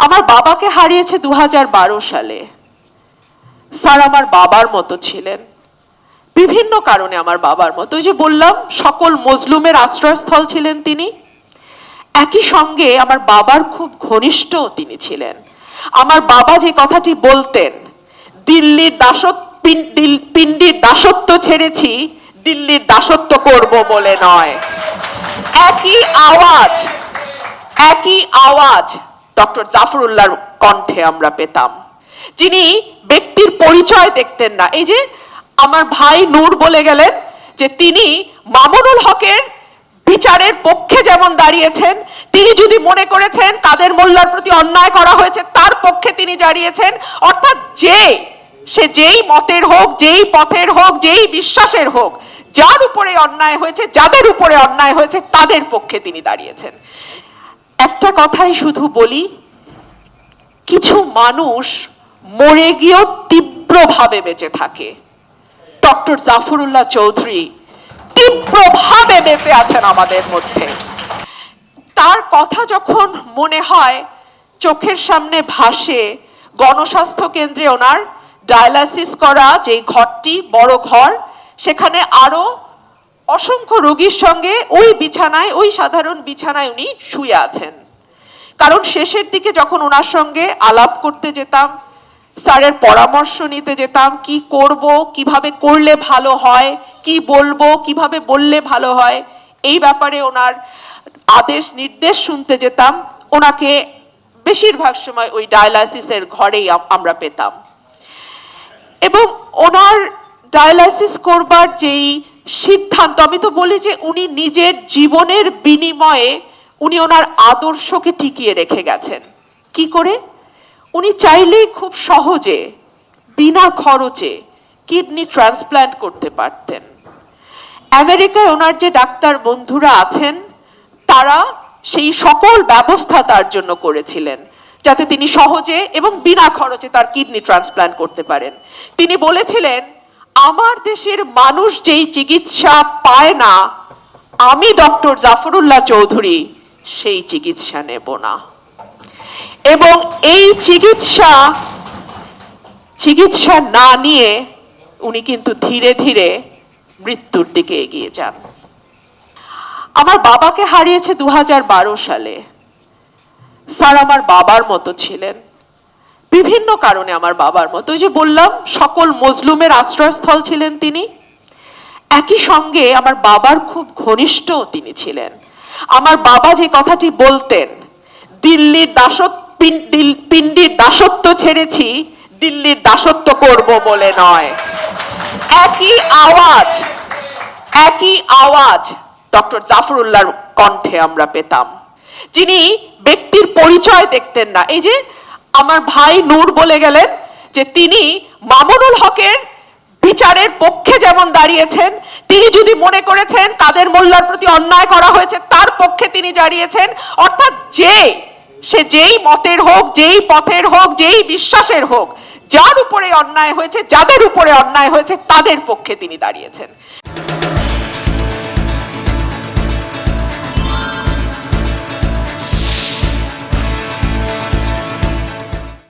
আমার বাবাকে হারিয়েছে দু হাজার বারো সালে। স্যার আমার বাবার মতো ছিলেন। বিভিন্ন কারণে আমার বাবার মতো। যে বললাম, সকল মজলুমের আশ্রয়স্থল ছিলেন তিনি। একই সঙ্গে আমার বাবার খুব ঘনিষ্ঠ তিনি ছিলেন। আমার বাবা যে কথাটি বলতেন, দিল্লির দিল- পিণ্ডির দাসত্ব ছেড়েছি, দিল্লির দাসত্ব করব বলে নয়। একই আওয়াজ একই আওয়াজ। ডক্টর জাফরুল্লাহর কণ্ঠে আমরা পেতাম। যিনি ব্যক্তির পরিচয় দেখতেন না। এই যে আমার ভাই নূর বলে গেলেন যে তিনি মামুনুল হকের বিচারের পক্ষে যেমন দাঁড়িয়েছেন, তিনি যদি মনে করেছেন কাদের মোল্লার প্রতি অন্যায় করা হয়েছে, তার পক্ষে তিনি দাঁড়িয়েছেন, অর্থাৎ যে, সে যেই মতের হোক, যেই পথের হোক, যেই বিশ্বাসের হোক, যার উপরে অন্যায় হয়েছে, যাদের উপরে অন্যায় হয়েছে, তাদের পক্ষে তিনি দাঁড়িয়েছেন। একটা কথাই শুধু বলি, কিছু মানুষ মরে গিয়েও তীব্রভাবে বেঁচে থাকে। ডক্টর জাফরুল্লাহ চৌধুরী তীব্রভাবে বেঁচে আছেন আমাদের মধ্যে। তার কথা যখন মনে হয়, চোখের সামনে ভাসে, গণস্বাস্থ্য কেন্দ্রে ওনার ডায়ালাসিস করা যে ঘরটি, বড় ঘর, সেখানে আরও অসংখ্য রোগীর সঙ্গে ওই বিছানায়, ওই সাধারণ বিছানায় উনি শুয়ে আছেন। কারণ শেষের দিকে যখন ওনার সঙ্গে আলাপ করতে যেতাম, স্যারের পরামর্শ নিতে যেতাম, কি করব, কীভাবে করলে ভালো হয়, কি বলব, কীভাবে বললে ভালো হয়, এই ব্যাপারে ওনার আদেশ, নির্দেশ শুনতে যেতাম। ওনাকে বেশিরভাগ সময় ওই ডায়ালাসিসের ঘরেই আমরা পেতাম। এবং ওনার ডায়ালাইসিস করবার যেই সিদ্ধান্ত, আমি তো বলি যে উনি নিজের জীবনের বিনিময়ে উনি ওনার আদর্শকে টিকিয়ে রেখে গেছেন। কি করে? উনি চাইলেই খুব সহজে, বিনা খরচে কিডনি ট্রান্সপ্ল্যান্ট করতে পারতেন। আমেরিকায় ওনার যে ডাক্তার বন্ধুরা আছেন, তারা সেই সকল ব্যবস্থা তার জন্য করেছিলেন, যাতে তিনি সহজে এবং বিনা খরচে তার কিডনি ট্রান্সপ্ল্যান্ট করতে পারেন। তিনি বলেছিলেন, আমার দেশের মানুষ যেই চিকিৎসা পায় না, আমি ডক্টর জাফরুল্লাহ চৌধুরী সেই চিকিৎসা নেব না। এবং এই চিকিৎসা চিকিৎসা না নিয়ে উনি কিন্তু ধীরে ধীরে মৃত্যুর দিকে এগিয়ে যান। আমার বাবাকে হারিয়েছে দু হাজার বারো সালে। স্যার আমার বাবার মতো ছিলেন। বিভিন্ন কারণে আমার বাবার মতো। যে বললাম, সকল মজলুমের আশ্রয়স্থল ছিলেন তিনি। একই সঙ্গে আমার বাবার খুব ঘনিষ্ঠ তিনি ছিলেন। আমার বাবা যে কথাটি বলতেন, দিল্লির দিল- পিণ্ডির দাসত্ব ছেড়েছি, দিল্লির দাসত্ব করব বলে নয়। একই আওয়াজ একই আওয়াজ ডক্টর জাফরুল্লাহর কণ্ঠে আমরা পেতাম। যিনি ব্যক্তির পরিচয় দেখতেন না। এই যে আমার ভাই নূর বলে গেলেন যে তিনি মামুনুল হকের বিচারের পক্ষে যেমন দাঁড়িয়েছেন তিনি যদি মনে করেছেন তাদের মোল্লার প্রতি অন্যায় করা হয়েছে, তার পক্ষে তিনি দাঁড়িয়েছেন, অর্থাৎ যে, সে যেই মতের হোক, যেই পথের হোক, যেই বিশ্বাসের হোক, যার উপরে অন্যায় হয়েছে, যাদের উপরে অন্যায় হয়েছে, তাদের পক্ষে তিনি দাঁড়িয়েছেন।